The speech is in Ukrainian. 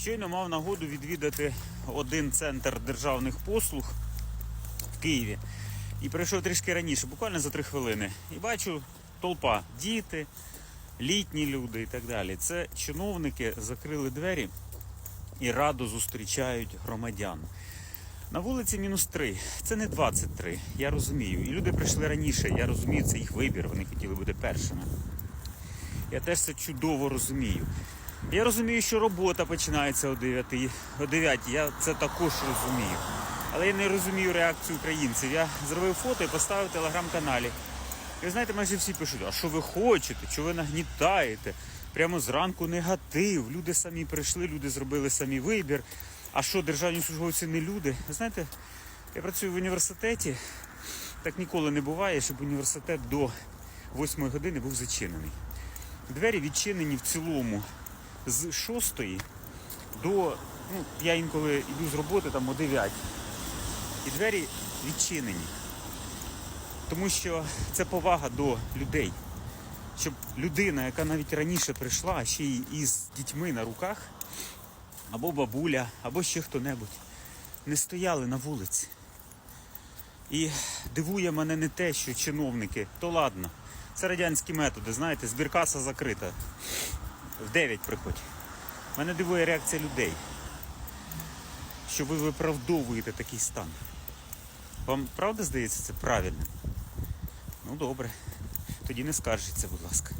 Щойно мав нагоду відвідати один центр державних послуг в Києві. І прийшов трішки раніше, буквально за три хвилини. І бачу толпа, діти, літні люди і так далі. Це чиновники закрили двері і радо зустрічають громадян. На вулиці мінус 3. Це не 23, я розумію. І люди прийшли раніше, я розумію, це їх вибір, вони хотіли бути першими. Я теж це чудово розумію. Я розумію, що робота починається о 9, о 9. Я це також розумію. Але я не розумію реакцію українців. Я зробив фото і поставив в телеграм-каналі. І ви знаєте, майже всі пишуть, а що ви хочете, що ви нагнітаєте? Прямо зранку негатив. Люди самі прийшли, люди зробили самі вибір. А що, державні службовці не люди? Ви знаєте, я працюю в університеті. Так ніколи не буває, щоб університет до 8 години був зачинений. Двері відчинені в цілому з 6 до. Ну, я інколи йду з роботи там о 9. І двері відчинені. Тому що це повага до людей. Щоб людина, яка навіть раніше прийшла, а ще й із дітьми на руках, або бабуля, або ще хто-небудь, не стояли на вулиці. І дивує мене не те, що чиновники, то ладно, це радянські методи, знаєте, збіркаса закрита. В 9 приходь. Мене дивує реакція людей, що ви виправдовуєте такий стан. Вам правда здається це правильно? Ну добре. Тоді не скаржіться, будь ласка.